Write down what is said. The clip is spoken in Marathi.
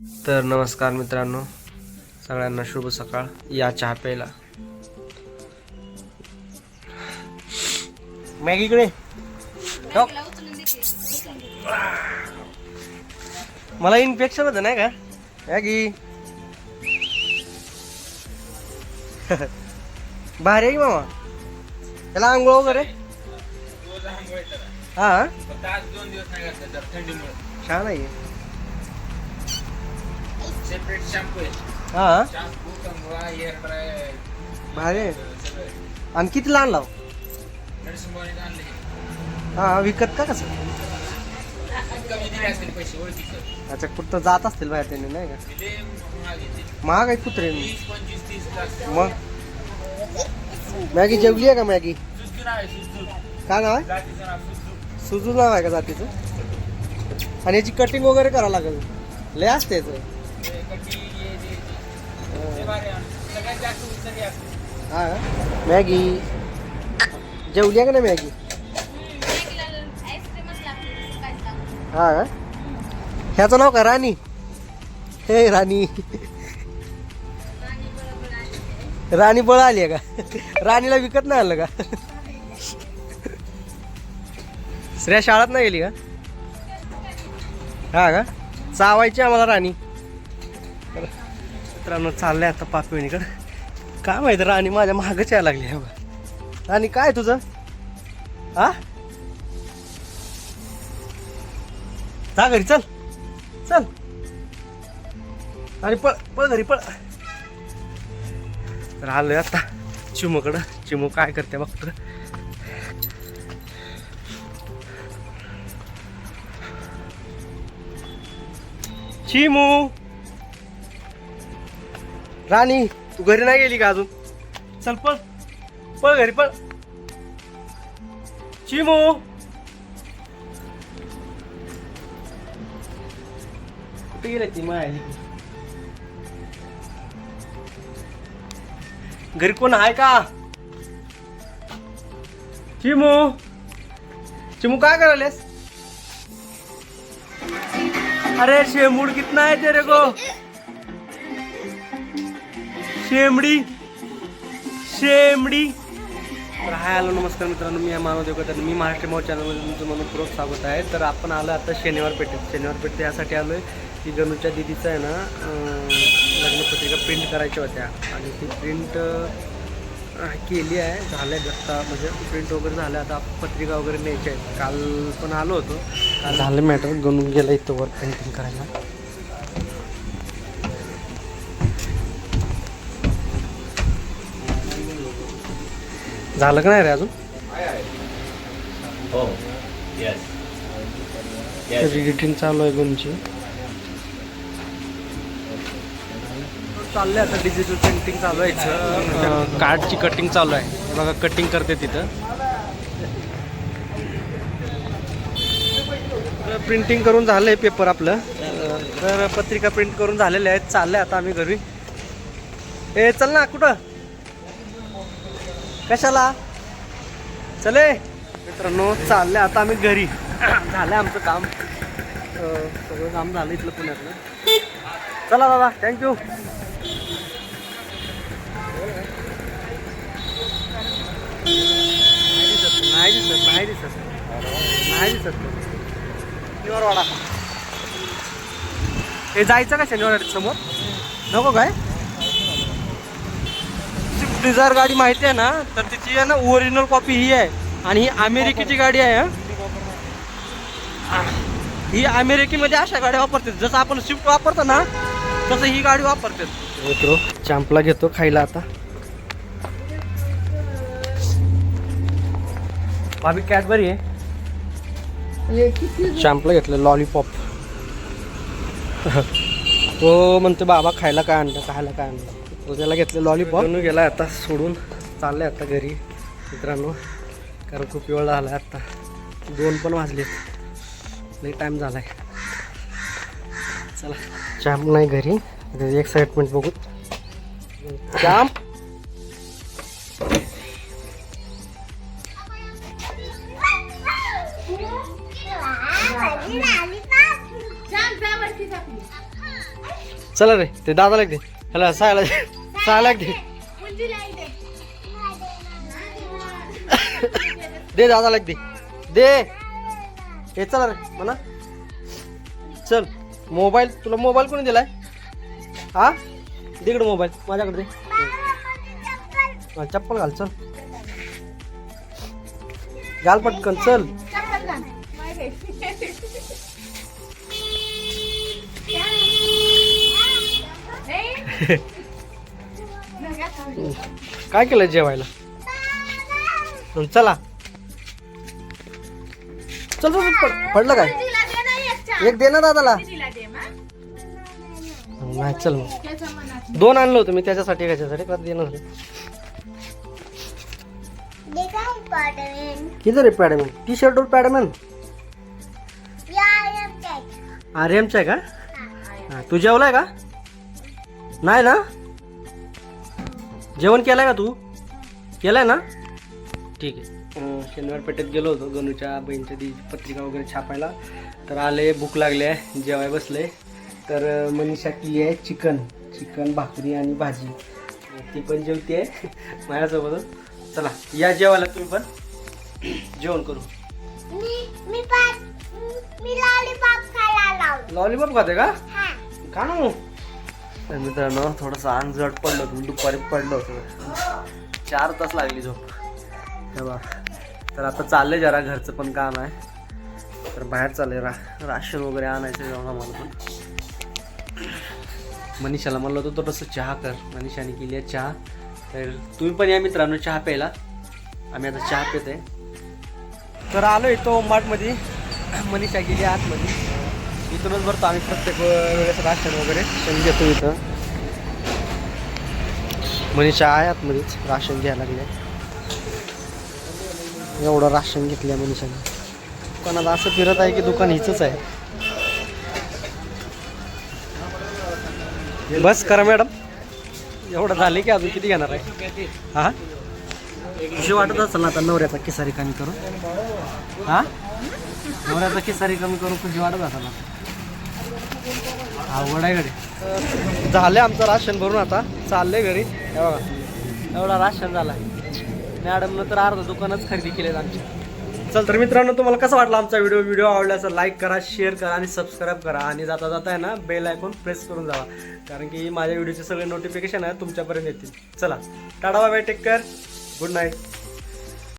तर नमस्कार मित्रांनो सगळ्यांना शुभ सकाळ. या चहा प्यायला. मॅगीकडे. मला इन्फेक्शन होतं नाही का? मॅगी. भारी आहे मामा. त्याला आंघोळ वगैरे? हा? छान आहे. हा? भारी आणि किती लहान लाव? हा विकत का कसं? अच्छा कुठं जात असतील बाहेर त्यांनी नाही का? महाग आहे कुत्रे. मग? मॅगी जेवली आहे का मॅगी? काय नाव आहे? सुजू. नाव आहे का जातीचं? आणि याची कटिंग वगैरे करावं लागेल. लय असते याचं. हा मॅगी. जेवली आहे का नाही मॅगी? हा का ह्याचं नाव का राणी. हे राणी. राणी बळ आली आहे का? राणीला विकत नाही आलं का? श्रेया शाळेत नाही गेली का? हा का? चावायची आम्हाला राणी. मित्रांनो चाललंय आता पाचवेणीकडे. काय माहिती राणी माझ्या मागच यायला लागली आहे बा. राणी काय तुझं? हा? जा घरी चल. चल. आणि पळ पळ घरी पळ. तर आलोय आता चिमूकडं. चिमू काय करते बघतो चिमू! राणी तू घरी नाही गेली का अजून? चल पळ. पळ घरी पळ. चिमू. कुठे गेले ती माय घरी कोण आहे का? चिमू. चिमू काय करायलेस? अरे शेमूड कितना है तेरे गो. शेमडी. शेमडी. तर हाय हॅलो नमस्कार मित्रांनो मी मानव देवकर मी महाराष्ट्र मॉल चॅनलमध्ये तुमचं मनपूर्वक स्वागत आहे. तर आपण आलो आता शनिवार पेठेत शनिवार पेठेत यासाठी आलो आहे की गणूच्या दिदीचं आहे ना लग्नपत्रिका प्रिंट करायच्या होत्या. आणि ती प्रिंट केली आहे. झाल्या आता म्हणजे प्रिंट वगैरे झाल्या. आता पत्रिका वगैरे न्यायच्या आहेत काल पण आलो होतो. काल झालं मॅटर. गणून गेलं इथं वर पेंटिंग करायला. झालं का नाही रे अजून? हो. येस एडिटिंग चालू आहे गणची. चाललंय आता डिजिटल प्रिंटिंग चालू आहे इथं. कार्डची कटिंग चालू आहे. बघा कटिंग करते तिथं. प्रिंटिंग करून झालंय पेपर आपलं. तर पत्रिका प्रिंट करून झालेल्या आहेत. चाललंय आता आम्ही घरी. ए चल ना कुठं? कशाला? चले. मित्रांनो चालले आता आम्ही घरी. झालं आमचं काम. सगळं काम झालं इथलं पुण्यातलं. चला दादा थँक्यू नाही दिसत नाही दिसत नाही दिसत. शनिवारवाडा हे जायचं का शनिवार समोर? नको काय? डिझायर गाडी माहिती आहे ना तर तिची आहे ना ओरिजिनल कॉपी ही आहे. आणि ही अमेरिकेची गाडी आहे ही. अमेरिकेमध्ये अशा गाड्या वापरतात. जसं आपण स्विफ्ट वापरतो ना तसं ही गाडी वापरतात. मित्र चॅम्पला घेतो खायला आता. भाभी कॅडबरी आहे. चॅम्पला घेतलं लॉलीपॉप तो म्हणतो बाबा खायला काय आणलं खायला काय आणलं? त्याला घेतलं लॉलीपॉप गेला आता सोडून चाललंय आता घरी मित्रांनो. कारण खूप वेळ झाला आता. दोन पण वाजलेत. लई टाईम झालाय. चला. चॅम्प नाही घरी. एक्साइटमेंट बघू. चॅम्प चला रे ते दादाला एक दे. ह्याला सायला एक दे दे दादाला एक दे. दे. हे चला रे म्हणा. चल मोबाईल तुला मोबाईल कोणी दिलाय? हा? तिकडे मोबाईल माझ्याकडे दे. चप्पल घाल चल. घाल पटकन चल. काय केलं जेवायला? चला चल. चल, चल पड- पडलं काय? एक दे ना दादाला. नाही चल मग. दोन आणलं होतं मी त्याच्यासाठी एकाच्यासाठी का देणार किती रे पॅडमॅन टी शर्टवर पॅडमॅन आर्यमचा आहे का? हा, तू जेवलाय का? नाही ना? जेवण केलंय का तू? केलंय ना? ठीक आहे. शनिवार पेठेत गेलो होतो गणूच्या बहिणीच्या दी पत्रिका वगैरे छापायला. तर आले भूक लागली आहे जेवाय बसले. तर मनीषा केली आहे चिकन चिकन भाकरी आणि भाजी. ती पण जेवती आहे माझ्यासोबतच. चला या जेवायला तुम्ही पण. जेवण करू. लॉलीपॉप खाते का? का मग? तर मित्रांनो थोडंसं अंग जड पडलं होतं दुपारी पडलं होतं. चार तास लागली झोप. तेव्हा तर आता चाललंय जरा घरचं पण काम आहे. तर बाहेर चाललंय. रा राशन वगैरे आणायचं जाऊन आम्हाला पण. मनीषाला म्हणलं होतं थोडंसं चहा कर. मनीषाने केली आहे चहा. तर तुम्ही पण या मित्रांनो चहा प्यायला. आम्ही आता चहा पित आहे तर आलो आहे तो माठमध्ये. मनीषा गेली आतमध्ये. इथूनच भरतो आम्ही प्रत्येक वेळेस राशन वगैरे. पण घेतो इथं. मनीषा आहे आतमध्येच राशन घ्यायला लागले. एवढं राशन घेतलं मनीषाने. दुकानात असं फिरत आहे की दुकान हिचंच आहे. बस करा मॅडम. एवढं झाले की अजून किती घेणार आहे? हा? खुशी वाटत असेल ना आता नवऱ्याचा किस्सा रिकामी करून. हा? नवऱ्याचा किस्सा रिकामी करून खुशी वाटत असेल ना. आवड आहे घरी झाले आमचं राशन भरून आता. चाललंय घरी. हे बघा. एवढा राशन झाला. मॅडमनं तर अर्धा दुकानच खरेदी केलेत आमची. चल तर मित्रांनो तुम्हाला कसा वाटला आमचा व्हिडिओ? व्हिडिओ आवडला तर लाईक करा शेअर करा आणि सबस्क्राईब करा. आणि जाता जाता आहे ना बेल आयकॉन प्रेस करून जावा. कारण की माझ्या व्हिडिओचे सगळे नोटिफिकेशन आहे तुमच्यापर्यंत येतील. चला. Tata bye take care good night